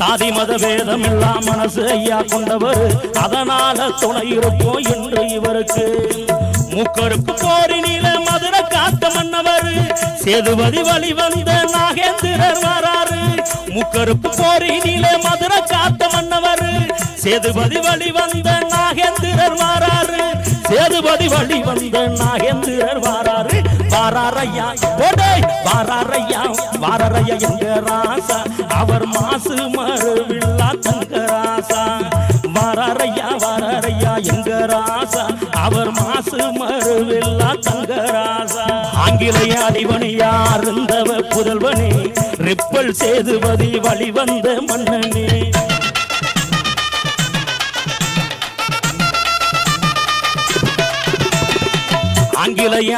சாதி மத வேதம் எல்லாம் மனசு ஐயா கொண்டவர். அதனால துணை இருப்போம் என்று இவருக்கு. மூக்கருக்கு போரினில மதுரை காத்த மன்னவர். சேதுபதி வழி வந்த நாகேந்திரர் வராரு முக்கருக்கு போரினில மதுரை காத்த மன்னவர். சேதுபதி வழி வந்த நாகேந்திரர் வராரு சேதுபதி வழி வந்த நாகேந்திரர் வாராரு வாராரையா ஓடே வாராரையா வாராரையா ராசா மாசு மறுவில்லா தங்க ராசா வாராரையா வாராரையா எங்க ராசா அவர் மாசு மறுவில்லா தங்க ராசா ஆங்கிலேய அடிவனையா இருந்தவ புதல்வனே. ரிப்பல் சேதுபதி வழிவந்த மன்னனே. ஆங்கிலேய